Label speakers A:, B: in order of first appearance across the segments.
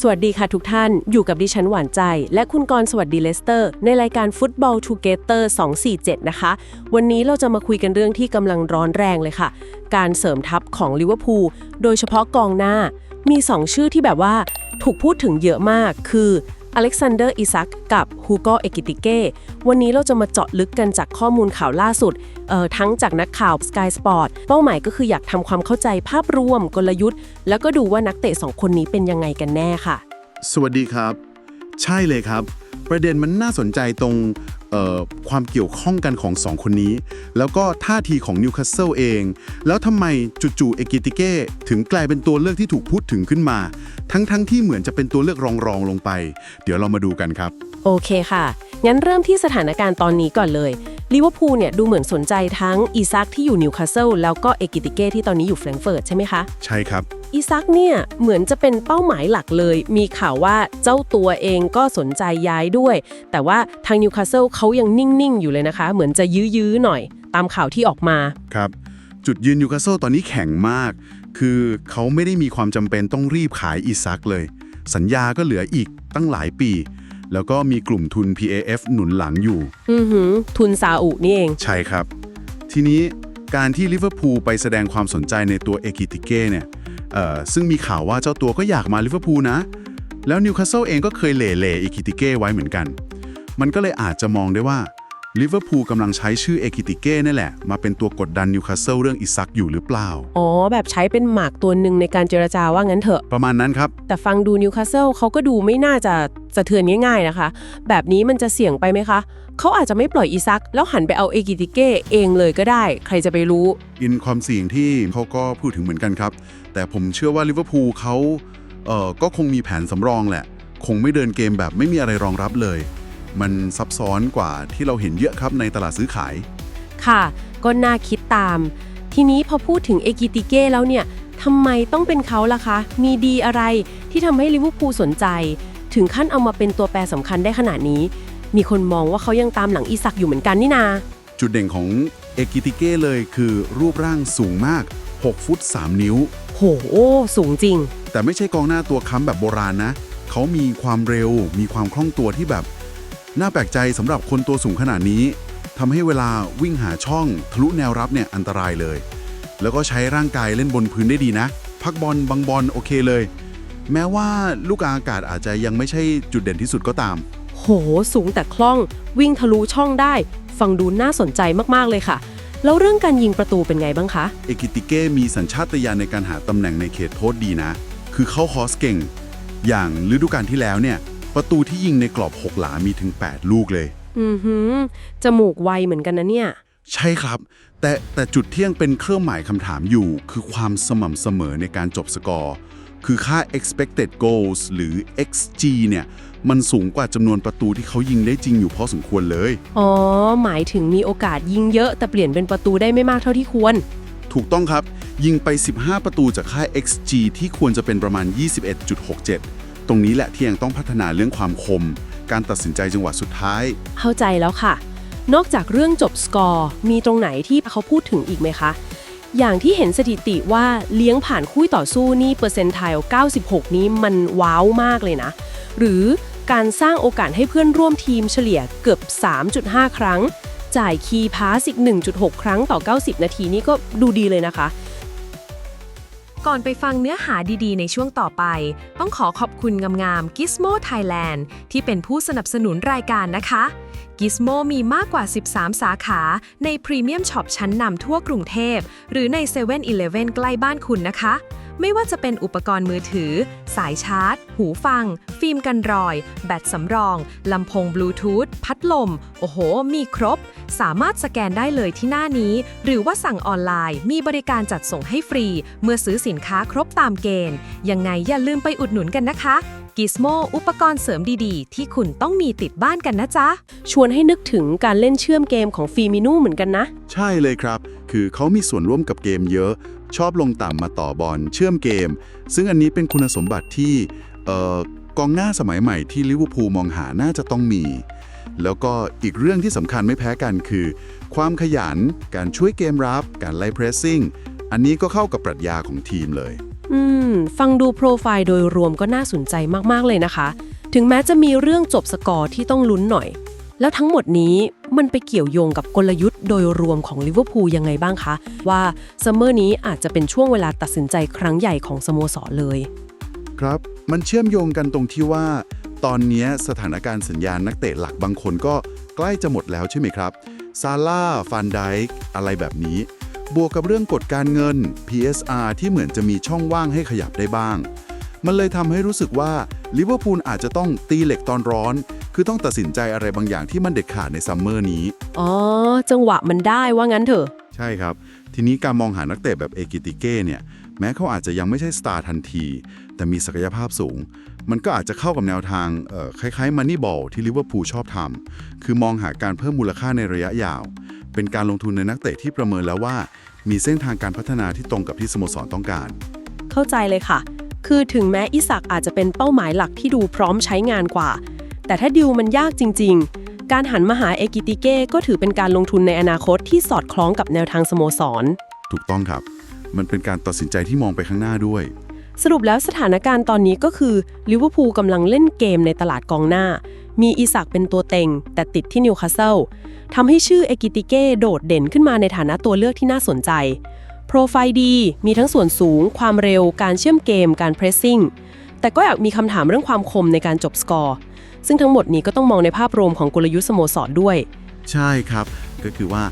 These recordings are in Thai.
A: สวัสดีค่ะทุกท่าน อยู่กับดิฉันหวานใจ และคุณกรสวัสดีเลสเตอร์ ในรายการฟุตบอลทูเกเตอร์247 นะคะ วันนี้เราจะมาคุยกันเรื่องที่กำลังร้อนแรงเลยค่ะ การเสริมทัพของลิเวอร์พูลโดยเฉพาะกองหน้า มี 2 ชื่อที่แบบว่าถูกพูดถึงเยอะมาก คือ อเล็กซานเดอร์อิซักกับฮูโกเอกิติเก้วันนี้เราจะมาเจาะลึกกันจากข้อมูลข่าวล่าสุดเอ่อทั้งจากนักข่าว Sky Sport เป้าหมายก็คืออยากทำความเข้าใจภาพรวมกลยุทธ์ แล้วก็ดูว่านักเตะสองคนนี้เป็นยังไงกันแน่ค่ะ
B: สวัสดีครับ ใช่เลยครับ ประเด็นมันน่าสนใจตรง ความเกี่ยวข้องกันของสองคนนี้ แล้วก็ท่าทีของนิวคาสเซิลเอง แล้วทำไมจู่ๆเอกิติเก้ถึงกลายเป็นตัวเลือกที่ถูกพูดถึงขึ้นมา ทั้งๆทที่เหมือนจะเป็นตัวเลือกรองๆลงไป เดี๋ยวเรามาดูกันครับ
A: โอเคค่ะ งั้นเริ่มที่สถานการณ์ตอนนี้ก่อนเลยลิเวอร์พูลเนี่ยดูเหมือนสนใจทั้งอีซักที่อยู่นิวคาสเซิลแล้วก็เอกิติเก้ที่ตอนนี้อยู่แฟรงก์เฟิร์ตใช่ไหมคะ
B: ใช่ครับ
A: อีซักเนี่ยเหมือนจะเป็นเป้าหมายหลักเลย มีข่าวว่าเจ้าตัวเองก็สนใจย้ายด้วย แต่ว่าทางนิวคาสเซิลเขายังนิ่ง ๆ อยู่เลยนะคะ เหมือนจะยื้อ ๆ หน่อย ตามข่าวที่ออกมา
B: ครับ จุดยืนนิวคาสเซิลตอนนี้แข็งมาก คือเขาไม่ได้มีความจำเป็นต้องรีบขายอีซักเลย สัญญาก็เหลืออีกตั้งหลายปี แล้วก็มีกลุ่มทุน PAF หนุนหลังอยู่
A: อือหือ ทุนซาอุนี่เอง
B: ใช่ครับ ทีนี้การที่ลิเวอร์พูลไปแสดงความสนใจในตัวเอกิติเก้เนี่ยเอ่อ ซึ่งมีข่าวว่าเจ้าตัวก็อยากมาลิเวอร์พูลนะ แล้วนิวคาสเซิลเองก็เคยเหล่เหล่เอกิติเก้ไว้เหมือนกัน มันก็เลยอาจจะมองได้ว่า ลิเวอร์พูลกำลังใช้ชื่อเอกิติเก้นั่นแหละ มาเป็นตัวกดดันนิวคาสเซิลเรื่องอิซักอยู่หรือเปล่า
A: อ๋อ แบบใช้เป็นหมากตัวหนึ่งในการเจรจาว่างั้นเถอะ
B: ประมาณนั้นครับ
A: แต่ฟังดูนิวคาสเซิลเขาก็ดูไม่น่าจะสะเทือนง่ายๆนะคะ แบบนี้มันจะเสี่ยงไปไหมคะ เขาอาจจะไม่ปล่อยอีซัก แล้วหันไปเอาเอกิติเก้เองเลยก็ได้ ใครจะไปรู้
B: อินความเสี่ยงที่เขาก็พูดถึงเหมือนกันครับ แต่ผมเชื่อว่าลิเวอร์พูลเขาเอ่อก็คงมีแผนสำรองแหละ คงไม่เดินเกมแบบไม่มีอะไรรองรับเลย มันซับซ้อนกว่าที่เราเห็นเยอะครับในตลาดซื้อขาย
A: ค่ะ ก็น่าคิดตาม ทีนี้พอพูดถึงเอกิติเก้แล้วเนี่ยทำไมต้องเป็นเขาล่ะคะ มีดีอะไรที่ทำให้ลิเวอร์พูลสนใจ ถึงขั้นเอามาเป็นตัวแปรสำคัญได้ขนาดนี้ มีคนมองว่าเขายังตามหลังอีซักอยู่เหมือนกันนี่นา
B: จุดเด่นของเอกิติเก้เลยคือรูปร่างสูงมาก 6 ฟุต 3 นิ้ว
A: โห สูงจริง
B: แต่ไม่ใช่กองหน้าตัวค้ำแบบโบราณนะ เขามีความเร็ว มีความคล่องตัวที่แบบ น่าแปลกใจสำหรับคนตัวสูงขนาดนี้ทำให้เวลาวิ่งหาช่องทะลุแนวรับเนี่ยอันตรายเลย แล้วก็ใช้ร่างกายเล่นบนพื้นได้ดีนะ พักบอลบังบอลโอเคเลย แม้ว่าลูกอากาศอาจจะยังไม่ใช่จุดเด่นที่สุดก็ตาม
A: โห สูงแต่คล่อง วิ่งทะลุช่องได้ ฟังดูน่าสนใจมากๆเลยค่ะ แล้วเรื่องการยิงประตูเป็นไงบ้างคะ
B: เอกิติเก้มีสัญชาตญาณในการหาตำแหน่งในเขตโทษดีนะ คือเข้าคอร์สเก่ง อย่างฤดูกาลที่แล้วเนี่ย ประตูที่ยิงในกรอบ 6 หลามีถึง 8 ลูกเลย
A: อือหือจมูกไวเหมือนกันนะเนี่ย
B: ใช่ครับ แต่แต่จุดที่ยังเป็นเครื่องหมายคำถามอยู่ คือความสม่ำเสมอในการจบสกอร์ คือค่า expected goals หรือ XG เนี่ย มันสูงกว่าจำนวนประตูที่เขายิงได้จริงอยู่พอสมควรเลย
A: อ๋อ หมายถึงมีโอกาสยิงเยอะ แต่เปลี่ยนเป็นประตูได้ไม่มากเท่าที่ควร
B: ถูกต้องครับ ยิงไป 15 ประตูจากค่า XG ที่ควรจะเป็นประมาณ 21.67 ตรงนี้แหละที่ยังต้องพัฒนาเรื่องความคม การตัดสินใจจังหวะสุดท้าย
A: เข้าใจแล้วค่ะ นอกจากเรื่องจบสกอร์มีตรงไหนที่เขาพูดถึงอีกไหมคะ อย่างที่เห็นสถิติว่าเลี้ยงผ่านคู่ต่อสู้นี่เปอร์เซ็นต์ไทล96 นี้มันว้าวมากเลยนะ หรือการสร้างโอกาสให้เพื่อนร่วมทีมเฉลี่ยเกือบ 3.5 ครั้ง จ่ายคีย์พาสอีก 1.6 ครั้งต่อ 90 นาทีนี่ก็ดูดีเลยนะคะ ก่อนไปฟังเนื้อหาดีๆ ในช่วงต่อไป ต้องขอขอบคุณงามๆ Gizmo Thailand ที่เป็นผู้สนับสนุนรายการนะคะ Gizmo มีมากกว่า 13 สาขา ในพรีเมียมช็อปชั้นนำทั่วกรุงเทพ หรือใน7 e เ e ่ e อใกล้บ้านคุณนะคะ ไม่ว่าจะเป็นอุปกรณ์มือถือ สายชาร์จ หูฟัง ฟิล์มกันรอย แบตสำรอง ลำโพงบลูทูธ พัดลม โอ้โห มีครบ สามารถสแกนได้เลยที่หน้านี้ หรือว่าสั่งออนไลน์ มีบริการจัดส่งให้ฟรี เมื่อซื้อสินค้าครบตามเกณฑ์ ยังไงอย่าลืมไปอุดหนุนกันนะคะกิสโมอุปกรณ์เสริมดีๆ ที่คุณต้องมีติดบ้านกันนะจ๊ะ ชวนให้นึกถึงการเล่นเชื่อมเกมของฟีมินูเหมือนกันนะ
B: ใช่เลยครับ คือเขามีส่วนร่วมกับเกมเยอะ ชอบลงต่ำมาต่อบอลเชื่อมเกม ซึ่งอันนี้เป็นคุณสมบัติที่กองหน้าสมัยใหม่ที่ลิเวอร์พูลมองหาน่าจะต้องมี แล้วก็อีกเรื่องที่สำคัญไม่แพ้กันคือ ความขยัน การช่วยเกมรับ การไล่เพรสซิ่ง อันนี้ก็เข้ากับปรัชญาของทีมเลย
A: อืม ฟังดูโปรไฟล์โดยรวมก็น่าสนใจมาก ๆ เลยนะคะ ถึงแม้จะมีเรื่องจบสกอร์ที่ต้องลุ้นหน่อย แล้วทั้งหมดนี้มันไปเกี่ยวโยงกับกลยุทธ์โดยรวมของลิเวอร์พูลยังไงบ้างคะ ว่าซัมเมอร์นี้อาจจะเป็นช่วงเวลาตัดสินใจครั้งใหญ่ของสโมสรเลย
B: ครับมันเชื่อมโยงกันตรงที่ว่า ตอนนี้สถานการณ์สัญญาณนักเตะหลักบางคนก็ใกล้จะหมดแล้วใช่ไหมครับซาร่าฟานไดค์อะไรแบบนี้ บวกกับเรื่องกฎการเงิน PSR ที่เหมือนจะมีช่องว่างให้ขยับได้บ้าง มันเลยทำให้รู้สึกว่าลิเวอร์พูลอาจจะต้องตีเหล็กตอนร้อน คือต้องตัดสินใจอะไรบางอย่างที่มันเด็ดขาดในซัมเมอร์นี้
A: อ๋อ จังหวะมันได้ว่างั้นเถอะ
B: ใช่ครับ ทีนี้การมองหานักเตะแบบเอกิติเก้เนี่ย แม้เขาอาจจะยังไม่ใช่สตาร์ทันที แต่มีศักยภาพสูง มันก็อาจจะเข้ากับแนวทางเอ่อคล้ายๆมันนี่บอลที่ลิเวอร์พูลชอบทำคือมองหาการเพิ่มมูลค่าในระยะยาว เป็นการลงทุนในนักเตะที่ประเมินแล้วว่า มีเส้นทางการพัฒนาที่ตรงกับที่สโมสรต้องการ
A: เข้าใจเลยค่ะ คือถึงแม้อิสักอาจจะเป็นเป้าหมายหลักที่ดูพร้อมใช้งานกว่า แต่ถ้าดิวมันยากจริง ๆ การหันมาหาเอกิติเก้ก็ถือเป็นการลงทุนในอนาคตที่สอดคล้องกับแนวทางสโมสร
B: ถูกต้องครับ มันเป็นการตัดสินใจที่มองไปข้างหน้าด้วย
A: สรุปแล้วสถานการณ์ตอนนี้ก็คือลิเวอร์พูลกำลังเล่นเกมในตลาดกองหน้า มีอิสักเป็นตัวเต็ง แต่ติดที่นิวคาสเซิลทำให้ชื่อเอกิติเก้โดดเด่นขึ้นมาในฐานะตัวเลือกที่น่าสนใจ โปรไฟล์ดี มีทั้งส่วนสูง ความเร็ว การเชื่อมเกม การเพรสซิ่ง แต่ก็อยากมีคำถามเรื่องความคมในการจบสกอร์ ซึ่งทั้งหมดนี้ก็ต้องมองในภาพรวมของกลยุทธ์สโมสรด้วย
B: ใช่ครับ ก็คือว่า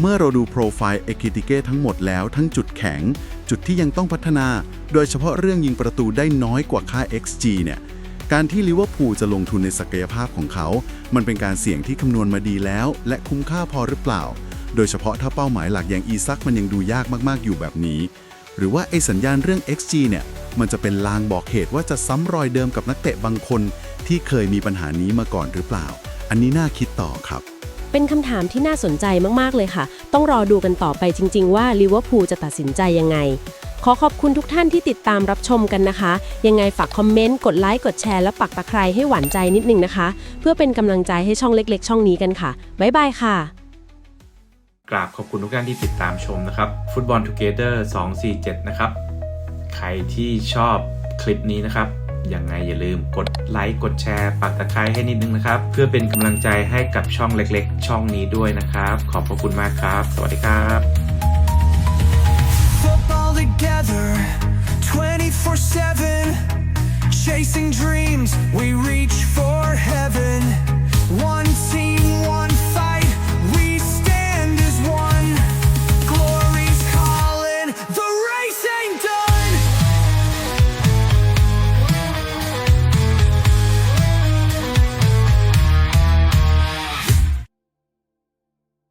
B: เมื่อเราดูโปรไฟล์เอกิติเก้ทั้งหมดแล้วทั้งจุดแข็ง จุดที่ยังต้องพัฒนา โดยเฉพาะเรื่องยิงประตูได้น้อยกว่าค่า XG เนี่ยการที่ลิเวอร์พูลจะลงทุนในศักยภาพของเขา มันเป็นการเสี่ยงที่คำนวณมาดีแล้ว และคุ้มค่าพอหรือเปล่า โดยเฉพาะถ้าเป้าหมายหลักอย่างอีซักมันยังดูยากมากๆอยู่แบบนี้ หรือว่าไอ้สัญญาณเรื่อง XG เนี่ย มันจะเป็นลางบอกเหตุว่าจะซ้ำรอยเดิมกับนักเตะบางคน ที่เคยมีปัญหานี้มาก่อนหรือเปล่า อันนี้น่าคิดต่อครับ
A: เป็นคำถามที่น่าสนใจมากๆเลยค่ะ ต้องรอดูกันต่อไปจริง ๆ ว่าลิเวอร์พูลจะตัดสินใจยังไง ขอขอบคุณทุกท่านที่ติดตามรับชมกันนะคะ ยังไงฝากคอมเมนต์ กดไลค์ กดแชร์ และปักตะไคร้ให้หวานใจนิดนึงนะคะ เพื่อเป็นกำลังใจให้ช่องเล็ก ๆ ช่องนี้กันค่ะ บ๊ายบายค่ะ
C: กราบขอบคุณทุกท่านที่ติดตามชมนะครับฟุตบอลทูเกเตอร์247 นะครับ ใครที่ชอบคลิปนี้นะครับ ยังไงอย่าลืมกดไลค์กดแชร์ปักตะไคร้ให้นิดนึงนะครับ เพื่อเป็นกำลังใจให้กับช่องเล็กๆ ช่องนี้ด้วยนะครับ ขอบพระคุณมากครับ สวัสดีครับ
D: Chasing dreams, we reach for heaven. One team, one.